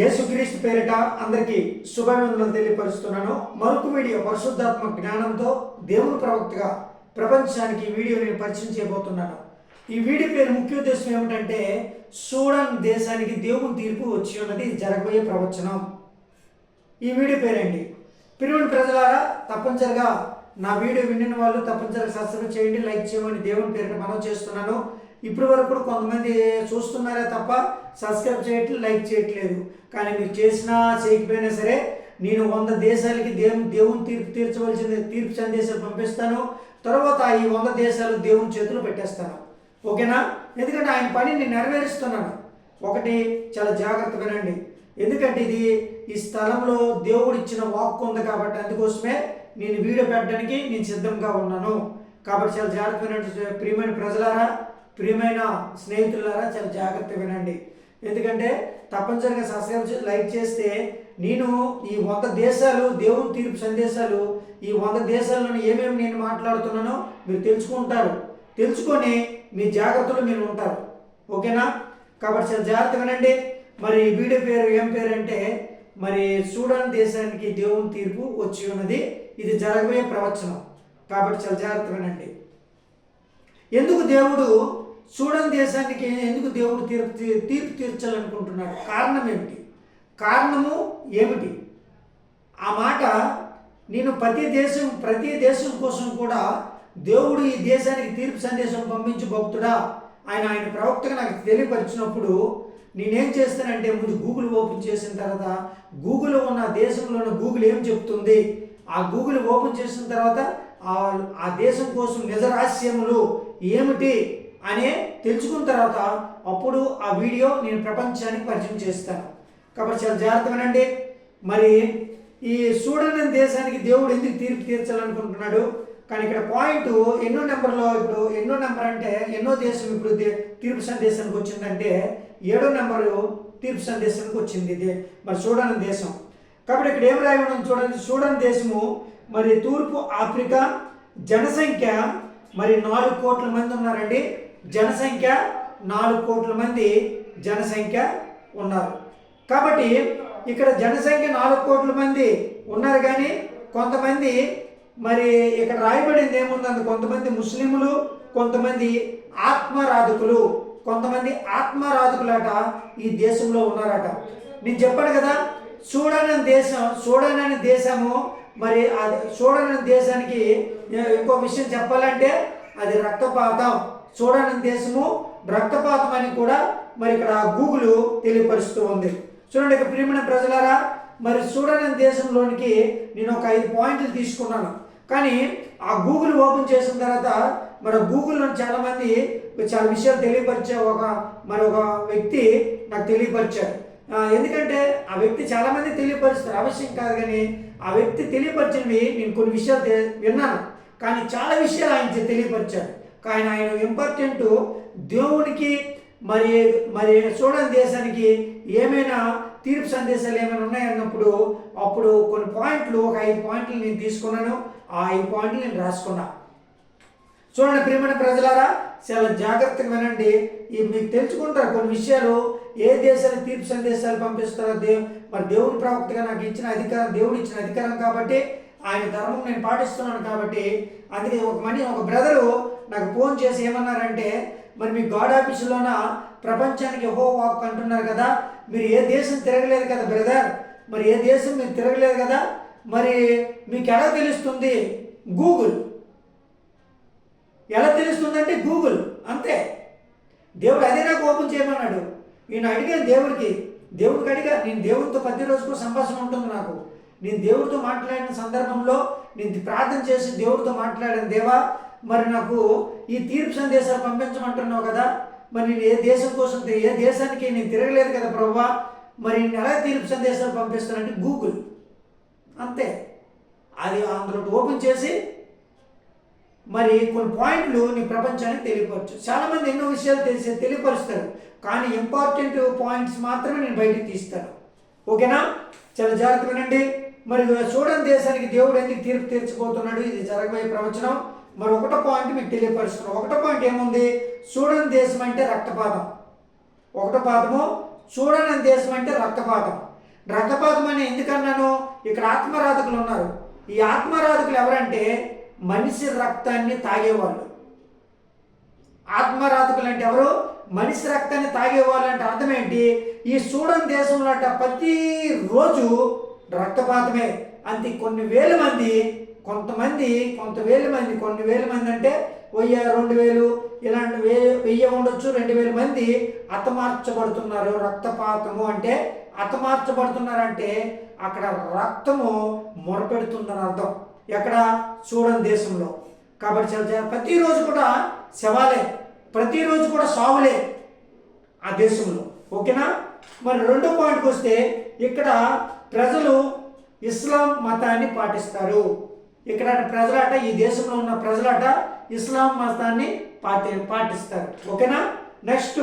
యేసుక్రీస్తు పేరిట అందరికీ శుభాభివందనలు తెలియపరుస్తున్నాను. మరొక వీడియో పరిశుద్ధాత్మ జ్ఞానంతో దేవుని ప్రవక్తగా ప్రపంచానికి ఈ వీడియో నేను పరిచయం చేయబోతున్నాను. ఈ వీడియో పేరు ముఖ్య ఉద్దేశం ఏమిటంటే సూడాన్ దేశానికి దేవుని తీర్పు వచ్చి ఉన్నది జరగబోయే ప్రవచనం. ఈ వీడియో పేరండి పిరువుని ప్రజలారా తప్పనిసరిగా నా వీడియో విన్న వాళ్ళు తప్పనిసరిగా సబ్స్క్రైబ్ చేయండి లైక్ చేయమని దేవుని పేరుని మనం చేస్తున్నాను. ఇప్పటి వరకు కూడా కొంతమంది చూస్తున్నారే తప్ప సబ్స్క్రైబ్ చేయట్లేదు లైక్ చేయట్లేదు. కానీ మీరు చేసినా చేయకపోయినా సరే నేను వంద దేశాలకి దేవుని దేవుని తీర్పు తీర్చవలసిన తీర్పు సందేశాలు పంపిస్తాను. తర్వాత ఈ వంద దేశాలు దేవుని చేతులు పెట్టేస్తాను. ఓకేనా? ఎందుకంటే ఆయన పని నేను నెరవేరుస్తున్నాను ఒకటి చాలా జాగ్రత్త వినండి ఎందుకంటే ఇది ఈ స్థలంలో దేవుడు ఇచ్చిన వాక్ ఉంది కాబట్టి అందుకోసమే నేను వీడియో పెట్టడానికి నేను సిద్ధంగా ఉన్నాను. కాబట్టి చాలా జాగ్రత్త వినండి ప్రియమైన ప్రజలారా. ప్రియమైన స్నేహితులారా చాలా జాగ్రత్త వినండి. ఎందుకంటే తప్పనిసరిగా సబ్స్క్రైబ్ చేసి లైక్ చేస్తే నేను ఈ వంద దేశాలు దేవుని తీర్పు సందేశాలు ఈ వంద దేశాలను ఏమేమి నేను మాట్లాడుతున్నానో మీరు తెలుసుకుంటారు. తెలుసుకొని మీ జాగ్రత్తలు మీరు ఉంటారు. ఓకేనా? కాబట్టి చాలా జాగ్రత్త వినండి. మరి వీడియో పేరు ఏం పేరు అంటే మరి సూడాన్ దేశానికి దేవుని తీర్పు వచ్చి ఉన్నది. ఇది జరగబోయే ప్రవచనం. కాబట్టి చాలా జాగ్రత్త వినండి. ఎందుకు దేవుడు సూడన్ దేశానికి ఎందుకు దేవుడు తీర్పు తీ- తీర్పు తీర్చాలనుకుంటున్నాడు? కారణం ఏమిటి? కారణము ఏమిటి? ఆ మాట నేను ప్రతి దేశం ప్రతి దేశం కోసం కూడా దేవుడు ఈ దేశానికి తీర్పు సందేశం పంపించి భక్తుడా? ఆయన ఆయన ప్రవక్తగా నాకు తెలియపరిచినప్పుడు నేనేం చేస్తానంటే ముందు గూగుల్ ఓపెన్ చేసిన తర్వాత గూగుల్ ఉన్న దేశంలో ఉన్న గూగుల్ ఏం చెప్తుంది? ఆ గూగుల్ ఓపెన్ చేసిన తర్వాత ఆ ఆ దేశం కోసం నిజ రహస్యములు ఏమిటి? అనే తెలుసుకున్న తర్వాత అప్పుడు ఆ వీడియో నేను ప్రపంచానికి పరిచయం చేస్తాను. కాబట్టి చాలా జాగ్రత్త వినండి మరి ఈ సూడన్ దేశానికి దేవుడు ఎందుకు తీర్పు తీర్చాలనుకుంటున్నాడు? కానీ ఇక్కడ పాయింట్ ఎన్నో నెంబర్లో ఇప్పుడు ఎన్నో నెంబర్ అంటే ఎన్నో దేశం ఇప్పుడు తీర్పు సందేశానికి వచ్చిందంటే ఏడో నెంబరు తీర్పు సందేశానికి వచ్చింది ఇది. మరి సూడన్ దేశం. కాబట్టి ఇక్కడ ఏం రాయి చూడండి. సూడన్ దేశము మరి తూర్పు ఆఫ్రికా జనసంఖ్య మరి నాలుగు కోట్ల మంది ఉన్నారండి. జనసంఖ్య నాలుగు కోట్ల మంది జనసంఖ్య ఉన్నారు. కాబట్టి ఇక్కడ జనసంఖ్య నాలుగు కోట్ల మంది ఉన్నారు కానీ కొంతమంది మరి ఇక్కడ రాయబడింది ఏముందంటే కొంతమంది ముస్లింలు కొంతమంది ఆత్మరాధకులు కొంతమంది ఆత్మరాధకులట ఈ దేశంలో ఉన్నారట. నేను చెప్పాను కదా చూడని దేశం చూడనని దేశము మరి అది చూడని దేశానికి ఇంకో విషయం చెప్పాలంటే అది రక్తపాతం. సూడాన్ దేశము రక్తపాతం అని కూడా మరి ఇక్కడ గూగుల్ తెలియపరుస్తూ ఉంది. చూడండి ఇక ప్రియమైన ప్రజలారా మరి సూడన్ దేశంలోనికి నేను ఒక ఐదు పాయింట్లు తీసుకున్నాను. కానీ ఆ గూగుల్ ఓపెన్ చేసిన తర్వాత మరి గూగుల్లో చాలా చాలామంది చాలా విషయాలు తెలియపరిచే ఒక మరి ఒక వ్యక్తి నాకు తెలియపరిచాడు ఎందుకంటే ఆ వ్యక్తి చాలామంది తెలియపరుస్తారు. అవశ్యం కాదు కానీ ఆ వ్యక్తి తెలియపరిచినవి నేను కొన్ని విషయాలు విన్నాను. కానీ చాలా విషయాలు ఆయన తెలియపరిచారు. కానీ ఆయన ఇంపార్టెంట్ దేవునికి మరి మరి చూడని దేశానికి ఏమైనా తీర్పు సందేశాలు ఏమైనా ఉన్నాయన్నప్పుడు అప్పుడు కొన్ని పాయింట్లు ఒక ఐదు పాయింట్లు నేను తీసుకున్నాను. ఆ ఐదు పాయింట్లు నేను రాసుకున్నా. చూడండి ప్రియమైన ప్రజలారా చాలా జాగ్రత్తగా వినండి. ఇవి మీకు తెలుసుకుంటారు కొన్ని విషయాలు. ఏ దేశానికి తీర్పు సందేశాలు పంపిస్తారో దేవు మరి దేవుని ప్రవక్తగా నాకు ఇచ్చిన అధికారం దేవుడు ఇచ్చిన అధికారం కాబట్టి ఆయన ధర్మం నేను పాటిస్తున్నాను కాబట్టి అందుకే ఒక మనీ ఒక బ్రదరు నాకు ఫోన్ చేసి ఏమన్నారంటే మరి మీ గాడ్ ఆఫీసులోన ప్రపంచానికి హో వాక్ అంటున్నారు కదా మీరు ఏ దేశం తిరగలేదు కదా బ్రదర్? మరి ఏ దేశం మీరు తిరగలేదు కదా? మరి మీకు ఎలా తెలుస్తుంది? గూగుల్. ఎలా తెలుస్తుందంటే గూగుల్ అంతే. దేవుడు అదే నాకు ఓపెన్ చేయమన్నాడు. నేను అడిగాను దేవుడికి దేవుడికి అడిగా నేను దేవుడితో ప్రతి రోజుకు సంభాషణ ఉంటుంది నాకు. నేను దేవుడితో మాట్లాడిన సందర్భంలో నేను ప్రార్థన చేసి దేవుడితో మాట్లాడాను దేవా. మరి నాకు ఈ తీర్పు సందేశాలు పంపించమంటున్నావు కదా మరి నేను ఏ దేశం కోసం ఏ దేశానికి నేను తిరగలేదు కదా ప్రభా మరి నేను ఎలా తీర్పు సందేశాలు పంపిస్తానంటే గూగుల్. అంతే. అది అందులో ఓపెన్ చేసి మరి కొన్ని పాయింట్లు నీ ప్రపంచానికి తెలియపరచు. చాలామంది ఎన్నో విషయాలు తెలిసి తెలియపరుస్తారు కానీ ఇంపార్టెంట్ పాయింట్స్ మాత్రమే నేను బయటికి తీస్తాను. ఓకేనా? చాలా జాగ్రత్త వినండి మరి చూడని దేశానికి దేవుడు ఎందుకు తీర్పు తీర్చిపోతున్నాడు ఇది జరగబోయే ప్రవచనం. మరి ఒకటో పాయింట్ మీకు తెలియపరుస్తున్నాం. ఒకటో పాయింట్ ఏముంది? చూడని దేశం అంటే రక్తపాతం. ఒకటో పాదము చూడని దేశం అంటే రక్తపాతం. రక్తపాతం అని ఎందుకన్నాను ఇక్కడ ఆత్మరాధకులు ఉన్నారు. ఈ ఆత్మరాధకులు ఎవరంటే? మనిషి రక్తాన్ని తాగేవాళ్ళు. ఆత్మరాధకులు అంటే ఎవరు? మనిషి రక్తాన్ని తాగేవాళ్ళు అంటే అర్థం ఏంటి? ఈ సూడన్ దేశంలో అంట ప్రతిరోజు రక్తపాతమే. అంతే కొన్ని వేల మంది కొంతమంది కొంత వేల మంది కొన్ని వేల మంది అంటే వెయ్యి రెండు వేలు ఇలాంటి వే వెయ్యి ఉండొచ్చు రెండు వేల మంది హతమార్చబడుతున్నారు రక్తపాతము అంటే అతమార్చబడుతున్నారంటే అక్కడ రక్తము మొరపెడుతుందని అర్థం. ఎక్కడ? చూడని దేశంలో. కాబట్టి చాలా- ప్రతిరోజు కూడా శవాలే ప్రతిరోజు కూడా సావులే ఆ దేశంలో. ఓకేనా? మరి రెండో పాయింట్కి వస్తే ఇక్కడ ప్రజలు ఇస్లాం మతాన్ని పాటిస్తారు. ఇక్కడ ప్రజలట ఈ దేశంలో ఉన్న ప్రజలట ఇస్లాం మతాన్ని పాటి పాటిస్తారు. ఓకేనా? నెక్స్ట్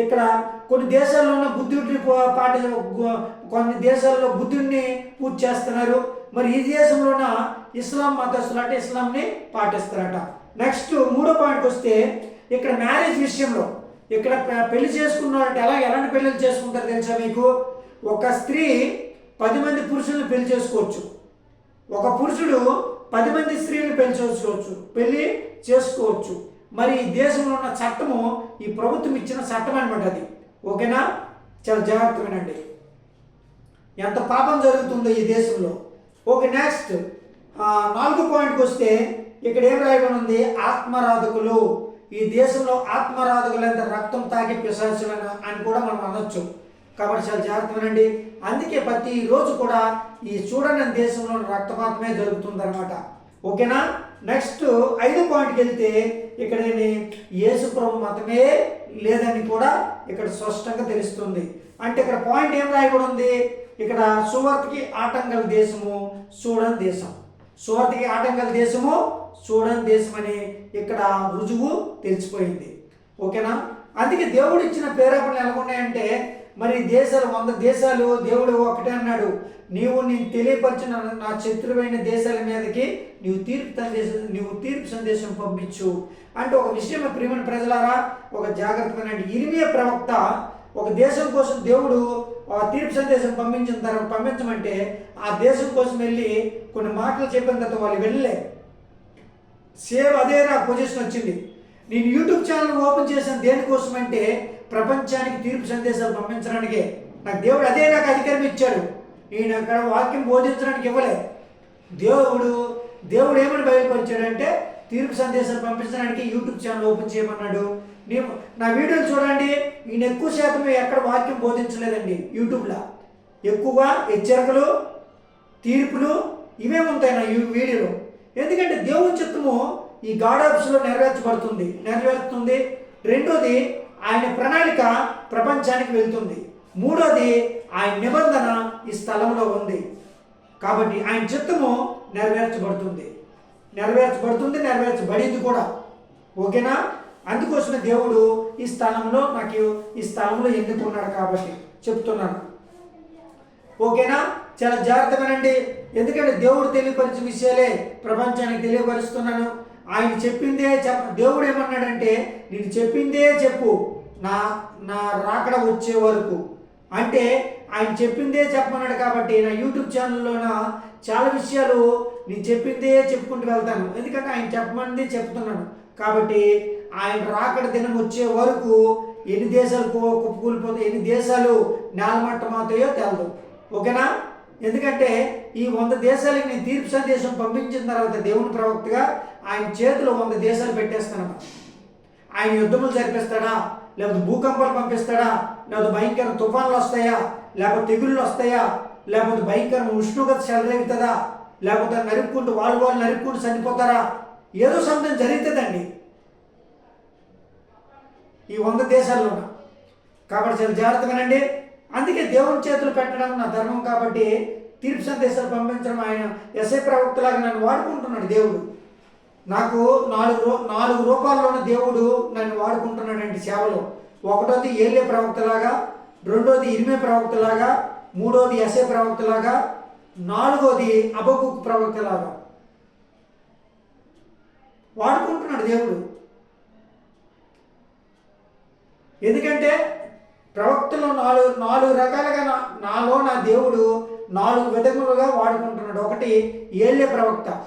ఇక్కడ కొన్ని దేశాల్లో ఉన్న బుద్ధుడిని పాటి కొన్ని దేశాల్లో బుద్ధుడిని పూజ చేస్తున్నారు. మరి ఈ దేశంలోన ఇస్లాం మతస్థులు అంటే ఇస్లాంని పాటిస్తారట. నెక్స్ట్ మూడో పాయింట్కి వస్తే ఇక్కడ మ్యారేజ్ విషయంలో ఇక్కడ పెళ్ళి చేసుకున్నారంటే ఎలా ఎలాంటి పెళ్ళిళ్ళు చేసుకుంటారు తెలుసా మీకు? ఒక స్త్రీ పది మంది పురుషుల్ని పెళ్ళి చేసుకోవచ్చు. ఒక పురుషుడు పది మంది స్త్రీలను పెళ్ళి చేసుకోవచ్చు పెళ్ళి చేసుకోవచ్చు. మరి ఈ దేశంలో ఉన్న చట్టము ఈ ప్రభుత్వం ఇచ్చిన చట్టం అనమాట అది. ఓకేనా? చాలా జాగ్రత్త వినండి ఎంత పాపం జరుగుతుందో ఈ దేశంలో. Okay next. నాలుగు పాయింట్కి వస్తే ఇక్కడ ఏం రాయడం ఉంది? ఆత్మరాధకులు. ఈ దేశంలో ఆత్మరాధకులు ఎంత రక్తం తాగి పిశాచులను అని కూడా మనం అనొచ్చు. కాబట్టి చాలా జాగ్రత్త వినండి అందుకే ప్రతి రోజు కూడా ఈ చూడని దేశంలో రక్తపాతమే జరుగుతుందన్నమాట. ఓకేనా? నెక్స్ట్ ఐదు పాయింట్కి వెళ్తే ఇక్కడ యేసు ప్రభు మతమే లేదని కూడా ఇక్కడ స్పష్టంగా తెలుస్తుంది. అంటే ఇక్కడ పాయింట్ ఏం రాయబడి ఉంది ఇక్కడ సువర్తికి ఆటంకల దేశము చూడని దేశం. సువర్తికి ఆటంకల దేశము చూడని దేశం అని ఇక్కడ రుజువు తెలిసిపోయింది. ఓకేనా? అందుకే దేవుడు ఇచ్చిన పేరాపణలు ఎలా ఉన్నాయంటే మరి దేశాలు వంద దేశాలు దేవుడు ఒకటే అన్నాడు. నీవు నేను తెలియపరిచిన నా శత్రువైన దేశాల మీదకి నీవు తీర్పు సందేశం నీవు తీర్పు సందేశం పంపించు. అంటే ఒక విషయం ప్రియమైన ప్రజలారా ఒక జాగ్రత్తమైన ఇరిమియ ప్రవక్త ఒక దేశం కోసం దేవుడు ఆ తీర్పు సందేశం పంపించిన తర్వాత పంపించమంటే ఆ దేశం కోసం వెళ్ళి కొన్ని మాటలు చెప్పిన తర్వాత వాళ్ళు వెళ్ళలే. సేమ్ అదే నా పొజిషన్ వచ్చింది. నేను యూట్యూబ్ ఛానల్ ఓపెన్ చేశాను దేనికోసం అంటే ప్రపంచానికి తీర్పు సందేశాలు పంపించడానికి. నాకు దేవుడు అదే నాకు అధికారం ఇచ్చాడు. నేను అక్కడ వాక్యం బోధించడానికి ఇవ్వలే. దేవుడు దేవుడు ఏమని బయలుపరిచాడంటే తీర్పు సందేశాలు పంపించడానికి యూట్యూబ్ ఛానల్ ఓపెన్ చేయమన్నాడు. నేను నా వీడియోలు చూడండి. ఈయన ఎక్కువ శాతం ఎక్కడ వాక్యం బోధించలేదండి యూట్యూబ్లో. ఎక్కువగా హెచ్చరికలు తీర్పులు ఇవే ఉంటాయి నా ఈ వీడియోలో. ఎందుకంటే దేవుని చిత్తము ఈ గాడ్ ఆఫీస్లో నెరవేర్చబడుతుంది. నెరవేరుతుంది. రెండోది ఆయన ప్రణాళిక ప్రపంచానికి వెళ్తుంది. మూడోది ఆయన నిబంధన ఈ స్థలంలో ఉంది. కాబట్టి ఆయన చిత్తము నెరవేర్చబడుతుంది. నెరవేర్చబడుతుంది నెరవేర్చబడింది కూడా. ఓకేనా? అందుకోసమే దేవుడు ఈ స్థలంలో నాకు ఈ స్థలంలో ఎన్నుకున్నాడు కాబట్టి చెప్తున్నాను. ఓకేనా? చాలా జాగ్రత్తగానండి ఎందుకంటే దేవుడు తెలియపరిచిన విషయాలే ప్రపంచానికి తెలియపరుస్తున్నాను. ఆయన చెప్పిందే చెప్ప దేవుడు ఏమన్నాడంటే నేను చెప్పిందే చెప్పు. నా నా రాకడ వచ్చే వరకు. అంటే ఆయన చెప్పిందే చెప్పమన్నాడు కాబట్టి నా యూట్యూబ్ ఛానల్లోన చాలా విషయాలు నేను చెప్పిందే చెప్పుకుంటూ వెళ్తాను. ఎందుకంటే ఆయన చెప్పమనిదే చెప్తున్నాను కాబట్టి ఆయన రాకడ దినం వచ్చే వరకు ఎన్ని దేశాలు కూ- కుప్పకూలిపోతాయి ఎన్ని దేశాలు నేలమట్ట అవుతాయో తెలదు. ఓకేనా? ఎందుకంటే ఈ వంద దేశాలకి నేను తీర్పు సందేశం పంపించిన తర్వాత దేవుని ప్రవక్తగా ఆయన చేతిలో వంద దేశాలు పెట్టేస్తాను ఆయన యుద్ధములు జరిపిస్తాడా? లేకపోతే భూకంపాలు పంపిస్తాడా? లేకపోతే భయంకర తుఫాన్లు వస్తాయా? లేకపోతే తెగుళ్ళు వస్తాయా? లేకపోతే భయంకర ఉష్ణోగ్రత చెలరేగుతుందా? లేకపోతే నరుక్కుంటూ వాళ్ళు వాళ్ళు నరుక్కుంటూ చనిపోతారా? ఏదో సంథింగ్ జరుగుతుందండి. ఈ వంద దేశాల్లో కాబట్టి చాలా జాగ్రత్తగానండి అందుకే దేవుని చేతులు పెట్టడం నా ధర్మం కాబట్టి తీర్పు సందేశాలు పంపించడం ఆయన ఎస్ఐ ప్రవక్తలాగా నన్ను వాడుకుంటున్నాడు దేవుడు. నాకు నాలుగు రూ నాలుగు రూపాల్లోనే దేవుడు నన్ను వాడుకుంటున్నాడండి సేవలో. ఒకటోది ఏలే ప్రవక్తలాగా రెండోది ఇరిమే ప్రవక్తలాగా మూడోది ఎసే ప్రవక్తలాగా నాలుగోది అబకు ప్రవక్తలాగా. వాడుకుంటున్నాడు దేవుడు. ఎందుకంటే ప్రవక్తలు నాలుగు నాలుగు రకాలుగా నా నాలో నా దేవుడు నాలుగు విధములుగా వాడుకుంటున్నాడు. ఒకటి ఏళ్ళే ప్రవక్త.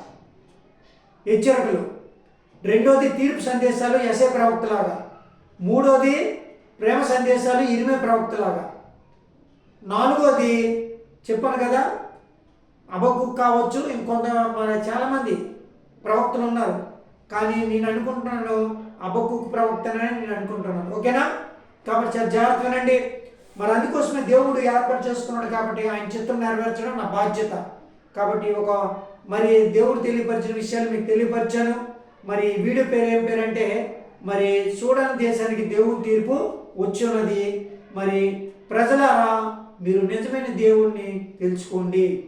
హెచ్చరికలు. రెండోది తీర్పు సందేశాలు ఎసే ప్రవక్తలాగా. మూడోది ప్రేమ సందేశాలు ఇరిమే ప్రవక్తలాగా. నాలుగోది చెప్పాను కదా అబక్కు కావచ్చు ఇంకొంత మన చాలామంది ప్రవక్తలు ఉన్నారు. కానీ నేను అనుకుంటున్నాను అబక్కు ప్రవక్తనని నేను అనుకుంటున్నాను. ఓకేనా? కాబట్టి చాలా జాగ్రత్త వినండి మరి అందుకోసమే దేవుడు ఏర్పాటు చేసుకున్నాడు కాబట్టి ఆయన చిత్రం నెరవేర్చడం నా బాధ్యత. కాబట్టి ఒక మరి దేవుడు తెలియపరిచిన విషయాలు మీకు తెలియపరిచాను. మరి వీడియో పేరు ఏం పేరంటే మరి చూడని దేశానికి దేవుడి తీర్పు వచ్చి మరి ప్రజలారా మీరు నిజమైన దేవుణ్ణి తెలుసుకోండి.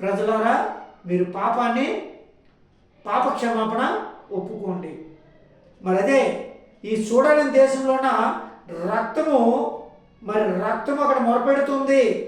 ప్రజలారా మీరు పాపాన్ని పాప క్షమాపణ ఒప్పుకోండి. మరి అదే ఈ చూడని దేశంలోన రక్తము మరి రక్తం అక్కడ మొరపెడుతుంది.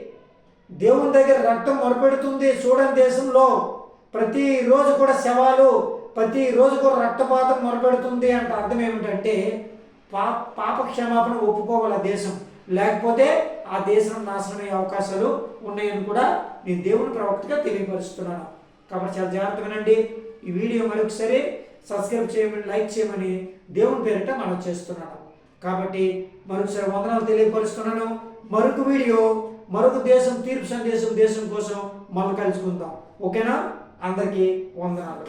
దేవుని దగ్గర రక్తం మొరపెడుతుంది. చూడని దేశంలో ప్రతిరోజు కూడా శవాలు ప్రతిరోజు కూడా రక్తపాతం మొరపెడుతుంది అంటే అర్థం ఏమిటంటే పా పాప క్షమాపణ ఒప్పుకోవాలి ఆ దేశం. లేకపోతే ఆ దేశం నాశనమయ్యే అవకాశాలు ఉన్నాయని కూడా నేను దేవుని ప్రవక్తగా తెలియపరుస్తున్నాను. కాబట్టి చాలా జాగ్రత్త వినండి. ఈ వీడియో మరొకసారి సబ్స్క్రైబ్ చేయమని లైక్ చేయమని దేవుని పేరిట మనం చేస్తున్నాను. కాబట్టి మరొకసారి వందనాలు తెలియపరుస్తున్నాను. మరొక వీడియో మరొక దేశం తీర్పు సందేశం దేశం కోసం మళ్ళీ కలుసుకుందాం. ఓకేనా? అందరికీ వందనాలు.